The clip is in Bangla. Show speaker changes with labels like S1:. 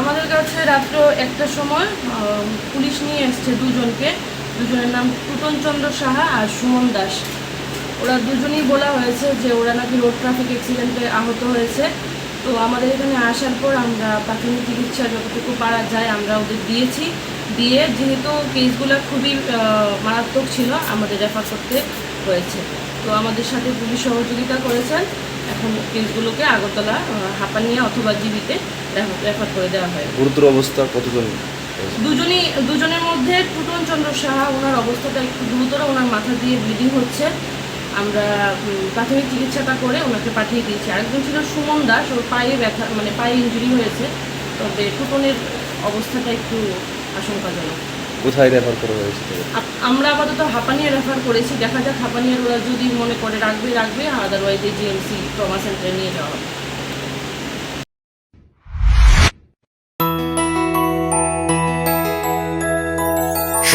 S1: আমাদের কাছে রাত্র একটা সময় পুলিশ নিয়ে এসছে দুজনকে। দুজনের নাম টুটন চন্দ্র সাহা আর সুমন দাস। ওরা দুজনেই বলা হয়েছে যে ওরা নাকি রোড ট্রাফিক অ্যাক্সিডেন্টে আহত হয়েছে। তো আমাদের এখানে আসার পর আমরা প্রাথমিক চিকিৎসা যতটুকু পারা যায় আমরা ওদের দিয়েছি। দিয়ে যেহেতু কেসগুলো খুবই মারাত্মক ছিল, আমাদের রেফার করতে হয়েছে। তো আমাদের সাথে পুলিশ সহযোগিতা করেছেন। এখন কেসগুলোকে আগরতলা হাঁপানিয়া অথবা জিবিতে রেফার করে দেওয়া হয়।
S2: গুরুতর অবস্থা কতজন?
S1: দুজনই দুজনের মধ্যে টুটন চন্দ্র সাহা ওনার অবস্থাটা একটু গুরুতর ওনার মাথা দিয়ে ব্লিডিং হচ্ছে। আমরা প্রাথমিক চিকিৎসাটা করে ওনাকে পাঠিয়ে দিয়েছি। আরেকজন ছিল সুমন দাস ওর পায়ে ব্যথা মানে পায়ে ইঞ্জুরি হয়েছে। তবে টুটনের অবস্থাটা একটু আশঙ্কাজনক।
S2: কোথায় রেফার করা হয়েছে
S1: আমরা আপাতত হাঁপানিয়া রেফার করেছি। দেখা যাক হাঁপানিয়ার ওরা যদি মনে করে রাখবে রাখবে আদারওয়াইজ জিএমসি ট্রমা সেন্টারে নিয়ে যাওয়া হবে।